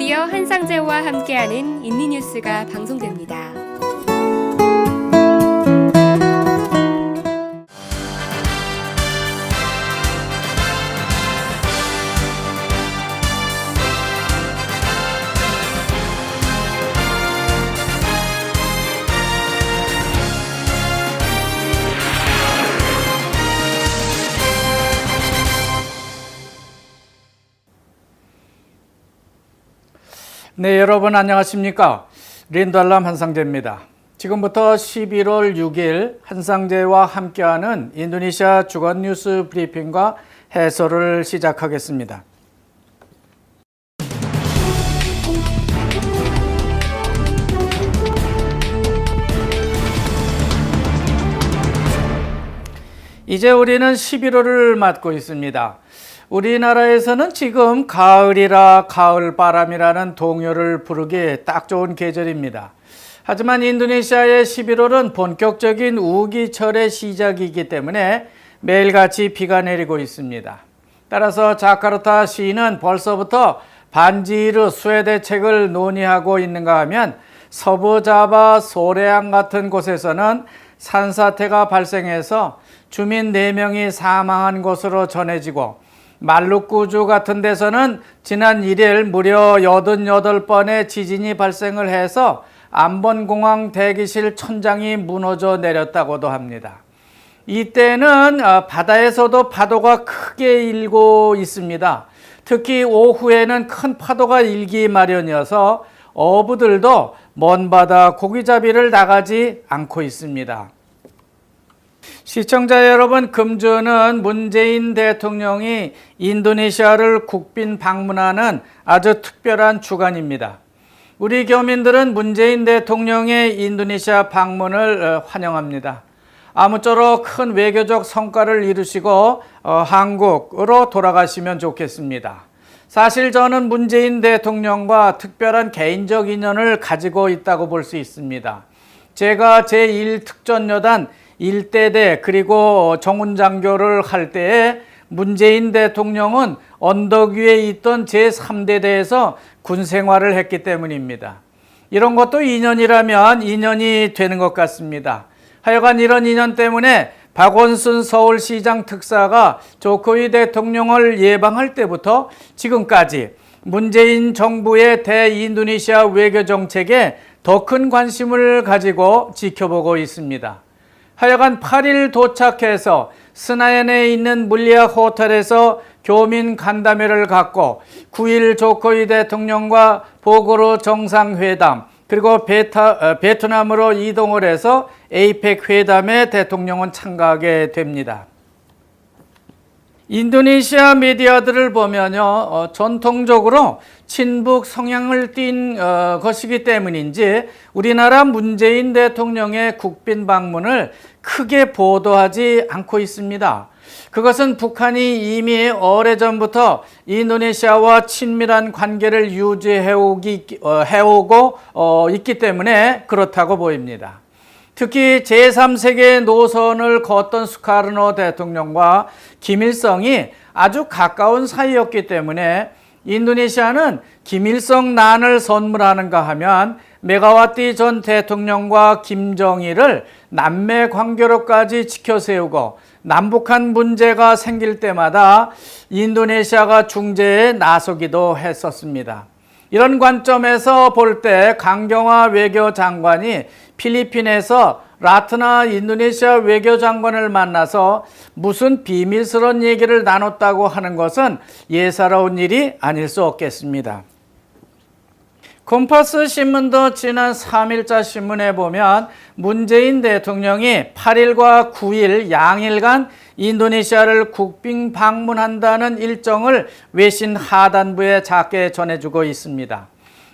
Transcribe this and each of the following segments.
드디어 한상재와 함께하는 인니뉴스가 방송됩니다. 네, 여러분 안녕하십니까? 린달람 한상재입니다. 지금부터 11월 6일 한상재와 함께하는 인도네시아 주간 뉴스 브리핑과 해설을 시작하겠습니다. 이제 우리는 11월을 맞고 있습니다. 우리나라에서는 지금 가을이라 가을바람이라는 동요를 부르기에 딱 좋은 계절입니다. 하지만 인도네시아의 11월은 본격적인 우기철의 시작이기 때문에 매일같이 비가 내리고 있습니다. 따라서 자카르타 시인은 벌써부터 반지르 수해 대책을 논의하고 있는가 하면 서부 자바 소레앙 같은 곳에서는 산사태가 발생해서 주민 4명이 사망한 것으로 전해지고 말루꾸주 같은 데서는 지난 1일 무려 88번의 지진이 발생을 해서 안본공항 대기실 천장이 무너져 내렸다고도 합니다. 이때는 어, 바다에서도 파도가 크게 일고 있습니다. 특히 오후에는 큰 파도가 일기 마련이어서 어부들도 먼 바다 고기잡이를 나가지 않고 있습니다. 시청자 여러분, 금주는 문재인 대통령이 인도네시아를 국빈 방문하는 아주 특별한 주간입니다. 우리 교민들은 문재인 대통령의 인도네시아 방문을 어, 환영합니다. 아무쪼록 큰 외교적 성과를 이루시고 어, 한국으로 돌아가시면 좋겠습니다. 사실 저는 문재인 대통령과 특별한 개인적 인연을 가지고 있다고 볼 수 있습니다. 제가 제1특전여단 일대대 그리고 정훈 장교를 할 때에 문재인 대통령은 언덕 위에 있던 제3대대에서 군 생활을 했기 때문입니다. 이런 것도 인연이라면 인연이 되는 것 같습니다. 하여간 이런 인연 때문에 박원순 서울시장 특사가 조코이 대통령을 예방할 때부터 지금까지 문재인 정부의 대인도네시아 외교 정책에 더 큰 관심을 가지고 지켜보고 있습니다. 하여간 8일 도착해서 스나얀에 있는 물리학 호텔에서 교민 간담회를 갖고 9일 조코이 대통령과 보고로 정상회담 그리고 베타, 어, 베트남으로 이동을 해서 에이펙 회담에 대통령은 참가하게 됩니다. 인도네시아 미디어들을 보면요, 어, 전통적으로 친북 성향을 띈 어, 것이기 때문인지 우리나라 문재인 대통령의 국빈 방문을 크게 보도하지 않고 있습니다. 그것은 북한이 이미 오래전부터 인도네시아와 친밀한 관계를 유지해오기, 어, 해오고 어, 있기 때문에 그렇다고 보입니다. 특히 제3세계 노선을 걷던 수카르노 대통령과 김일성이 아주 가까운 사이였기 때문에 인도네시아는 김일성 난을 선물하는가 하면 메가와티 전 대통령과 김정일을 남매 관계로까지 지켜 세우고 남북한 문제가 생길 때마다 인도네시아가 중재에 나서기도 했었습니다. 이런 관점에서 볼 때 강경화 외교장관이 필리핀에서 라트나 인도네시아 외교장관을 만나서 무슨 비밀스러운 얘기를 나눴다고 하는 것은 예사로운 일이 아닐 수 없겠습니다. 콤파스 신문도 지난 3일자 신문에 보면 문재인 대통령이 8일과 9일 양일간 인도네시아를 국빈 방문한다는 일정을 외신 하단부에 작게 전해주고 있습니다.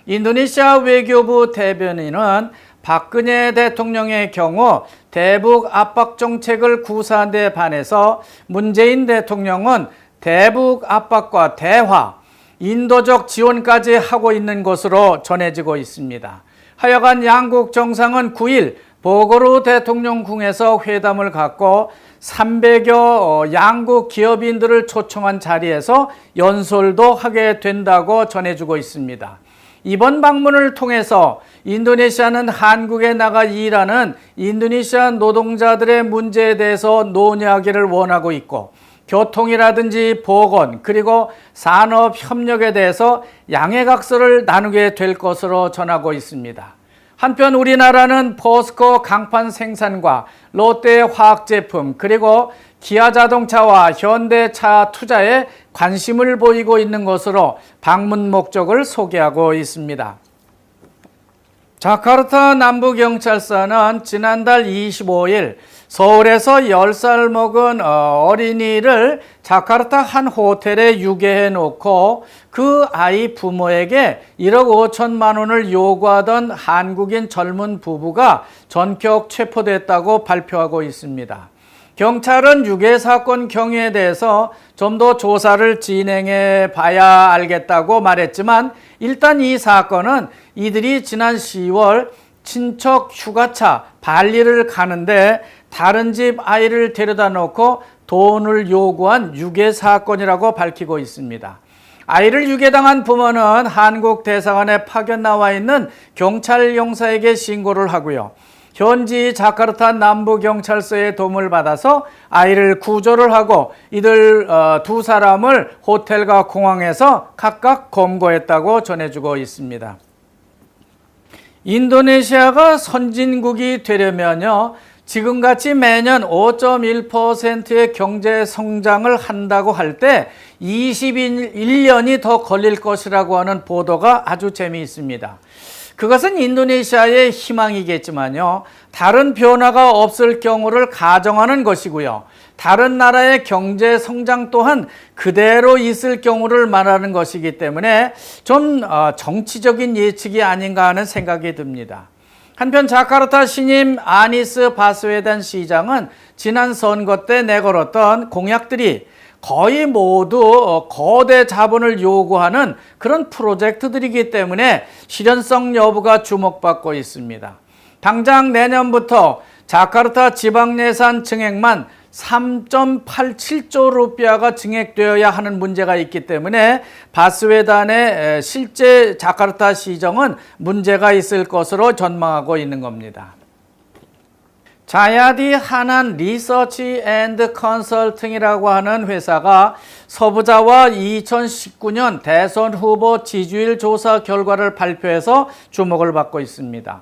인도네시아 외교부 대변인은 박근혜 대통령의 경우 대북 압박 정책을 구사한 데 반해서 문재인 대통령은 대북 압박과 대화, 인도적 지원까지 하고 있는 것으로 전해지고 있습니다. 하여간 양국 정상은 9일 보고르 대통령궁에서 회담을 갖고 300여 양국 기업인들을 초청한 자리에서 연설도 하게 된다고 전해주고 있습니다. 이번 방문을 통해서 인도네시아는 한국에 나가 일하는 인도네시아 노동자들의 문제에 대해서 논의하기를 원하고 있고 교통이라든지 보건 그리고 산업 협력에 대해서 양해각서를 나누게 될 것으로 전하고 있습니다. 한편 우리나라는 포스코 강판 생산과 롯데 화학 제품 그리고 기아 자동차와 현대차 투자에 관심을 보이고 있는 것으로 방문 목적을 소개하고 있습니다. 자카르타 남부경찰서는 지난달 25일 서울에서 10살 먹은 어, 어린이를 자카르타 한 호텔에 유괴해 놓고 그 아이 부모에게 1억 5천만 원을 요구하던 한국인 젊은 부부가 전격 체포됐다고 발표하고 있습니다. 경찰은 유괴 사건 경위에 대해서 좀 더 조사를 진행해 봐야 알겠다고 말했지만 일단 이 사건은 이들이 지난 10월 친척 휴가차 발리를 가는데 다른 집 아이를 데려다 놓고 돈을 요구한 유괴 사건이라고 밝히고 있습니다. 아이를 유괴당한 부모는 한국 대사관에 파견 나와 있는 경찰 용사에게 신고를 하고요. 현지 자카르타 남부경찰서의 도움을 받아서 아이를 구조를 하고 이들 어, 두 사람을 호텔과 공항에서 각각 검거했다고 전해주고 있습니다. 인도네시아가 선진국이 되려면요. 지금같이 매년 5.1%의 경제 성장을 한다고 할 때 21년이 더 걸릴 것이라고 하는 보도가 아주 재미있습니다. 그것은 인도네시아의 희망이겠지만요. 다른 변화가 없을 경우를 가정하는 것이고요. 다른 나라의 경제 성장 또한 그대로 있을 경우를 말하는 것이기 때문에 좀 어, 정치적인 예측이 아닌가 하는 생각이 듭니다. 한편 자카르타 신임 아니스 바스웨단 시장은 지난 선거 때 내걸었던 공약들이 거의 모두 어, 거대 자본을 요구하는 그런 프로젝트들이기 때문에 실현성 여부가 주목받고 있습니다. 당장 내년부터 자카르타 지방예산 증액만 3.87조 루피아가 증액되어야 하는 문제가 있기 때문에 바스웨단의 실제 자카르타 시정은 문제가 있을 것으로 전망하고 있는 겁니다. 자야디 하난 리서치 앤드 컨설팅이라고 하는 회사가 서부자와 2019년 대선 후보 지지율 조사 결과를 발표해서 주목을 받고 있습니다.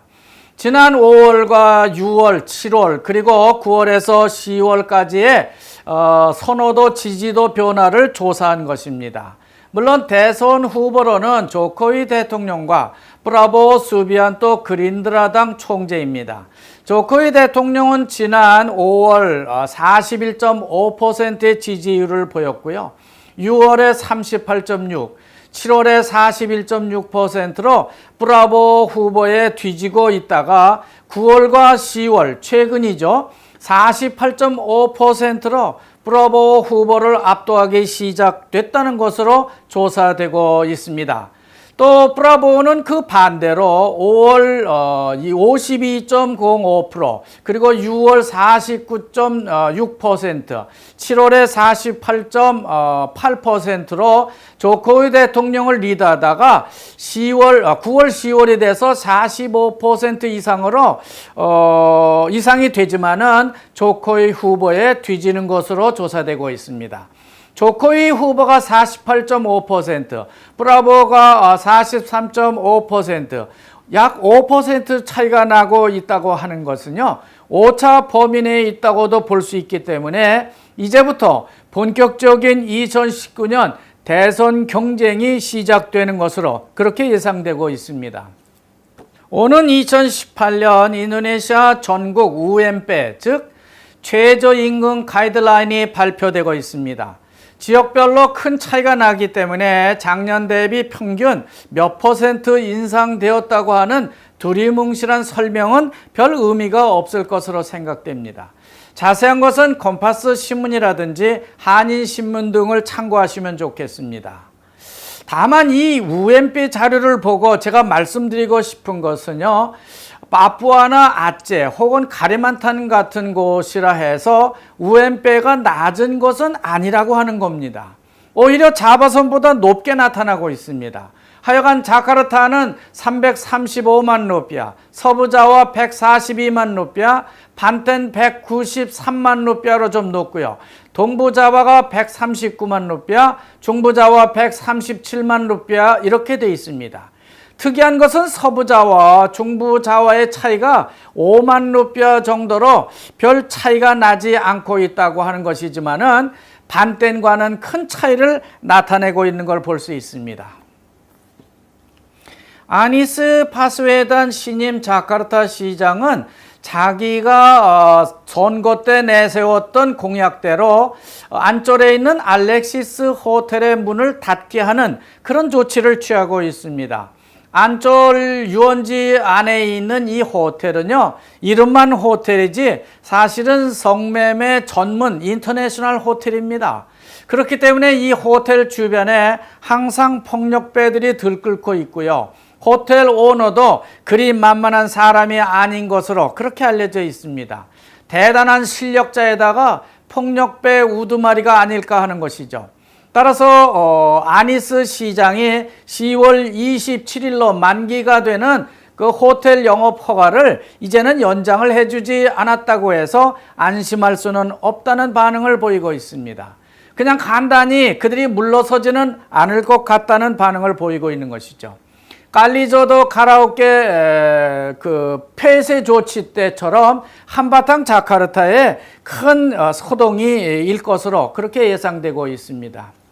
지난 5월과 6월, 7월 그리고 9월에서 10월까지의 어, 선호도 지지도 변화를 조사한 것입니다. 물론 대선 후보로는 조코위 대통령과 브라보 수비안토 그린드라당 총재입니다. 조코위 대통령은 지난 5월 41.5%의 지지율을 보였고요. 6월에 38.6, 7월에 41.6%로 브라보 후보에 뒤지고 있다가 9월과 10월 최근이죠. 48.5%로 브라보 후보를 압도하기 시작됐다는 것으로 조사되고 있습니다. 또 브라보는 그 반대로 5월 어, 52.05% 그리고 6월 49.6% 7월에 48.8%로 조코위 대통령을 리드하다가 10월 9월 10월이 돼서 45% 이상으로 어, 이상이 되지만은 조코위 후보에 뒤지는 것으로 조사되고 있습니다. 조코위 후보가 48.5%, 브라보가 43.5%, 약 5% 차이가 나고 있다고 하는 것은요, 오차 범위 내에 있다고도 볼 수 있기 때문에 이제부터 본격적인 2019년 대선 경쟁이 시작되는 것으로 그렇게 예상되고 있습니다. 오는 2018년 인도네시아 전국 우엠페, 즉 최저임금 가이드라인이 발표되고 있습니다. 지역별로 큰 차이가 나기 때문에 작년 대비 평균 몇 퍼센트 인상되었다고 하는 두리뭉실한 설명은 별 의미가 없을 것으로 생각됩니다. 자세한 것은 컴파스 신문이라든지 한인 신문 등을 참고하시면 좋겠습니다. 다만 이 UMP 자료를 보고 제가 말씀드리고 싶은 것은요. 파푸아나 아째 혹은 가리만탄 같은 곳이라 해서 UMP가 낮은 것은 아니라고 하는 겁니다. 오히려 자바선보다 높게 나타나고 있습니다. 하여간 자카르타는 335만 루피아, 서부자와 142만 루피아, 반텐 193만 루피아로 좀 높고요. 동부자와가 139만 루피아, 중부자와 137만 루피아 이렇게 돼 있습니다. 특이한 것은 서부자와 중부자와의 차이가 5만 루피아 정도로 별 차이가 나지 않고 있다고 하는 것이지만은 반땐과는 큰 차이를 나타내고 있는 걸 볼 수 있습니다. 아니스 파스웨단 신임 자카르타 시장은 자기가 어, 선거 때 내세웠던 공약대로 안쪽에 있는 알렉시스 호텔의 문을 닫게 하는 그런 조치를 취하고 있습니다. 안쫄 유원지 안에 있는 이 호텔은요, 이름만 호텔이지 사실은 성매매 전문 인터내셔널 호텔입니다. 그렇기 때문에 이 호텔 주변에 항상 폭력배들이 들끓고 있고요. 호텔 오너도 그리 만만한 사람이 아닌 것으로 그렇게 알려져 있습니다. 대단한 실력자에다가 폭력배 우두마리가 아닐까 하는 것이죠. 따라서 어, 아니스 시장이 10월 27일로 만기가 되는 그 호텔 영업 허가를 이제는 연장을 해주지 않았다고 해서 안심할 수는 없다는 반응을 보이고 있습니다. 그냥 간단히 그들이 물러서지는 않을 것 같다는 반응을 보이고 있는 것이죠. 깔리조도 가라오케 에, 그 폐쇄 조치 때처럼 한바탕 자카르타에 큰 어, 소동이 일 것으로 그렇게 예상되고 있습니다.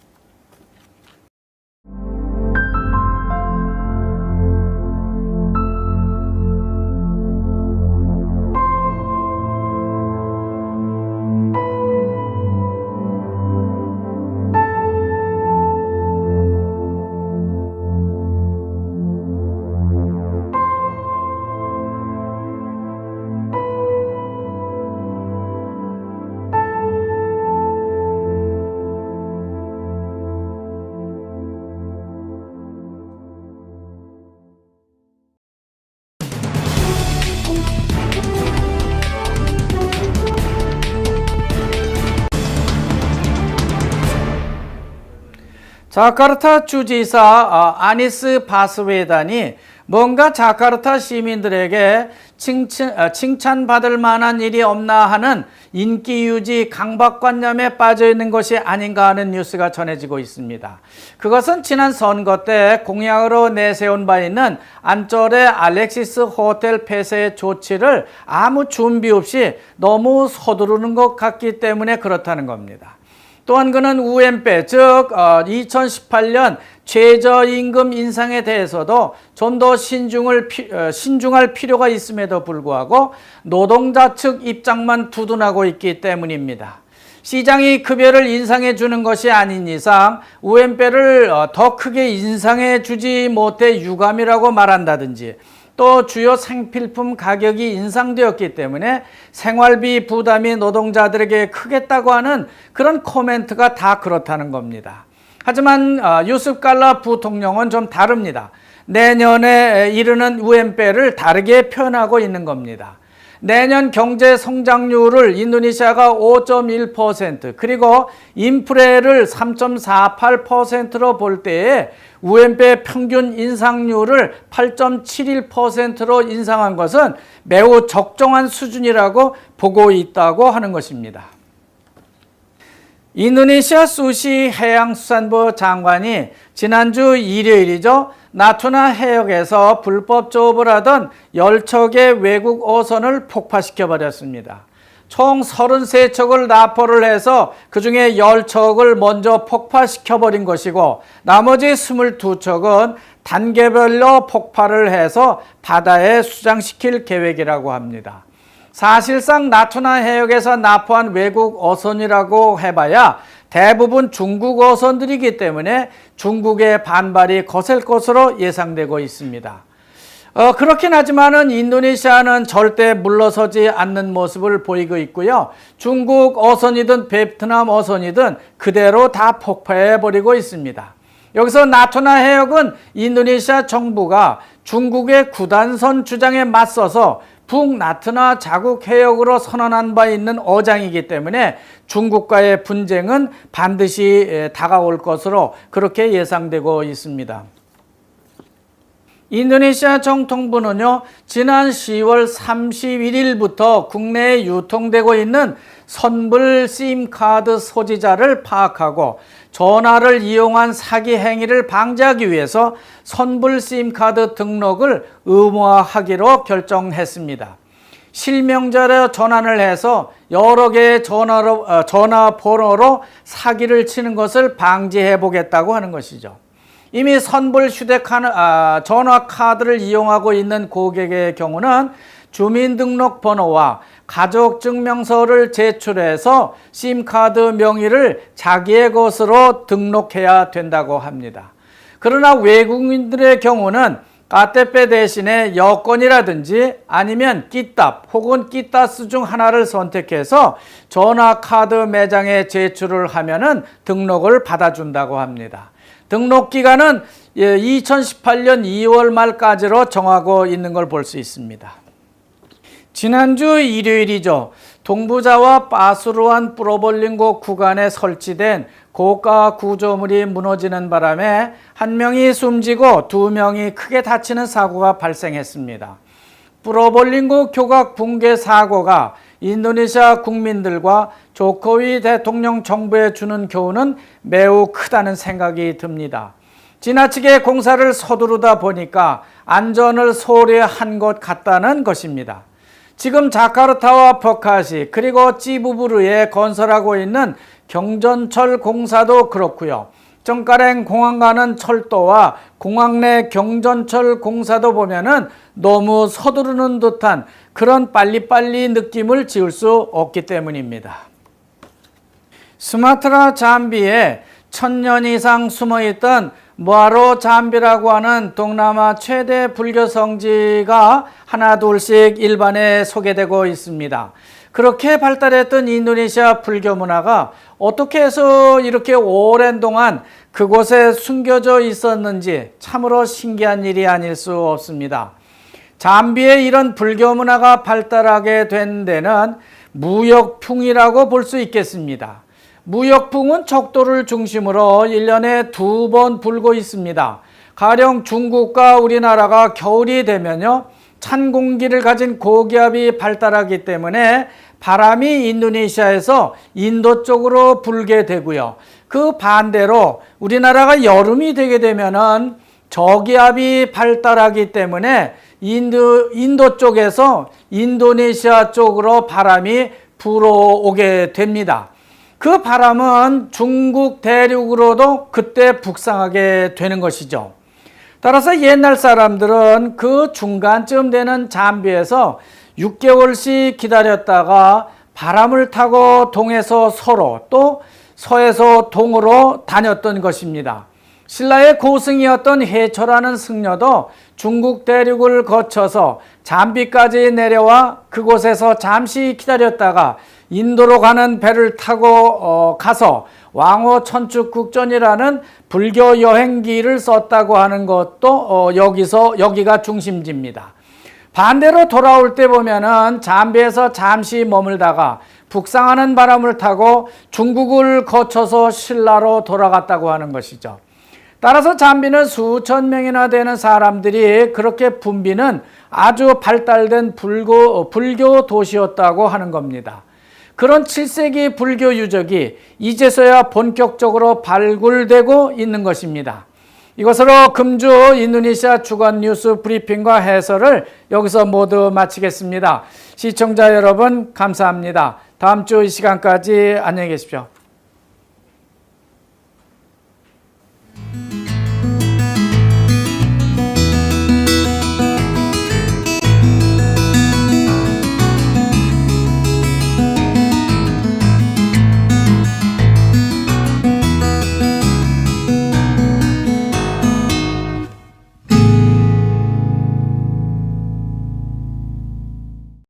자카르타 주지사 아, 아니스 바스웨단이 뭔가 자카르타 시민들에게 아, 칭찬받을 만한 일이 없나 하는 인기 유지 강박관념에 빠져 있는 것이 아닌가 하는 뉴스가 전해지고 있습니다. 그것은 지난 선거 때 공약으로 내세운 바 있는 안절의 알렉시스 호텔 폐쇄 조치를 아무 준비 없이 너무 서두르는 것 같기 때문에 그렇다는 겁니다. 또한 그는 우엠페 즉 2018년 최저임금 인상에 대해서도 좀 더 신중을 어, 신중할 필요가 있음에도 불구하고 노동자 측 입장만 두둔하고 있기 때문입니다. 시장이 급여를 인상해 주는 것이 아닌 이상 우엠페를 어, 더 크게 인상해 주지 못해 유감이라고 말한다든지 또 주요 생필품 가격이 인상되었기 때문에 생활비 부담이 노동자들에게 크겠다고 하는 그런 코멘트가 다 그렇다는 겁니다. 하지만 어, 유습 갈라 부통령은 좀 다릅니다. 내년에 이르는 UMP를 다르게 표현하고 있는 겁니다. 내년 경제 성장률을 인도네시아가 5.1% 그리고 인프레를 3.48%로 볼 때에 우엠페 평균 인상률을 8.71%로 인상한 것은 매우 적정한 수준이라고 보고 있다고 하는 것입니다. 인도네시아 수시 해양수산부 장관이 지난주 일요일이죠. 나투나 해역에서 불법 조업을 하던 10척의 외국 어선을 폭파시켜 버렸습니다. 총 33척을 납포를 해서 그 중에 10척을 먼저 폭파시켜 버린 것이고 나머지 22척은 단계별로 폭발을 해서 바다에 수장시킬 계획이라고 합니다. 사실상 나투나 해역에서 납포한 외국 어선이라고 해봐야 대부분 중국 어선들이기 때문에 중국의 반발이 거셀 것으로 예상되고 있습니다. 어, 그렇긴 하지만은 인도네시아는 절대 물러서지 않는 모습을 보이고 있고요. 중국 어선이든 베트남 어선이든 그대로 다 폭파해 버리고 있습니다. 여기서 나토나 해역은 인도네시아 정부가 중국의 구단선 주장에 맞서서 북나트나 자국 해역으로 선언한 바 있는 어장이기 때문에 중국과의 분쟁은 반드시 다가올 것으로 그렇게 예상되고 있습니다. 인도네시아 정통부는요, 지난 10월 31일부터 국내에 유통되고 있는 선불 심카드 소지자를 파악하고 전화를 이용한 사기 행위를 방지하기 위해서 선불 심카드 등록을 의무화하기로 결정했습니다. 실명자로 전환을 해서 여러 개의 전화로, 어, 전화 번호로 사기를 치는 것을 방지해 보겠다고 하는 것이죠. 이미 선불 휴대카드, 아, 전화 카드를 이용하고 있는 고객의 경우는 주민등록번호와 가족증명서를 제출해서 심카드 명의를 자기의 것으로 등록해야 된다고 합니다. 그러나 외국인들의 경우는 까떼페 대신에 여권이라든지 아니면 끼답 혹은 끼따스 중 하나를 선택해서 전화카드 매장에 제출을 하면은 등록을 받아준다고 합니다. 등록 기간은 2018년 2월 말까지로 정하고 있는 걸 볼 수 있습니다. 지난주 일요일이죠. 동부자와 바수루안 프로볼링고 구간에 설치된 고가 구조물이 무너지는 바람에 한 명이 숨지고 두 명이 크게 다치는 사고가 발생했습니다. 프로볼링고 교각 붕괴 사고가 인도네시아 국민들과 조코위 대통령 정부에 주는 교훈은 매우 크다는 생각이 듭니다. 지나치게 공사를 서두르다 보니까 안전을 소홀히 한 것 같다는 것입니다. 지금 자카르타와 버카시 그리고 찌부부르에 건설하고 있는 경전철 공사도 그렇고요. 정가랭 공항 가는 철도와 공항 내 경전철 공사도 보면은 너무 서두르는 듯한 그런 빨리빨리 느낌을 지울 수 없기 때문입니다. 스마트라 잠비에 천년 이상 숨어 있던 모아로 잠비라고 하는 동남아 최대 불교 성지가 하나 둘씩 일반에 소개되고 있습니다. 그렇게 발달했던 인도네시아 불교 문화가 어떻게 해서 이렇게 오랜 동안 그곳에 숨겨져 있었는지 참으로 신기한 일이 아닐 수 없습니다. 잠비에 이런 불교 문화가 발달하게 된 데는 무역풍이라고 볼 수 있겠습니다. 무역풍은 척도를 중심으로 1년에 두 번 불고 있습니다. 가령 중국과 우리나라가 겨울이 되면요. 찬 공기를 가진 고기압이 발달하기 때문에 바람이 인도네시아에서 인도 쪽으로 불게 되고요. 그 반대로 우리나라가 여름이 되게 되면은 저기압이 발달하기 때문에 인도, 인도 쪽에서 인도네시아 쪽으로 바람이 불어오게 됩니다. 그 바람은 중국 대륙으로도 그때 북상하게 되는 것이죠. 따라서 옛날 사람들은 그 중간쯤 되는 잠비에서 6개월씩 기다렸다가 바람을 타고 동에서 서로 또 서에서 동으로 다녔던 것입니다. 신라의 고승이었던 해초라는 승려도 중국 대륙을 거쳐서 잠비까지 내려와 그곳에서 잠시 기다렸다가 인도로 가는 배를 타고 어, 가서 왕호 천축국전이라는 불교 여행기를 썼다고 하는 것도 어, 여기서 여기가 중심지입니다. 반대로 돌아올 때 보면은 잠비에서 잠시 머물다가 북상하는 바람을 타고 중국을 거쳐서 신라로 돌아갔다고 하는 것이죠. 따라서 잠비는 수천 명이나 되는 사람들이 그렇게 붐비는 아주 발달된 불교, 불교 도시였다고 하는 겁니다. 그런 7세기 불교 유적이 이제서야 본격적으로 발굴되고 있는 것입니다. 이것으로 금주 인도네시아 주간 뉴스 브리핑과 해설을 여기서 모두 마치겠습니다. 시청자 여러분 감사합니다. 다음 주 이 시간까지 안녕히 계십시오.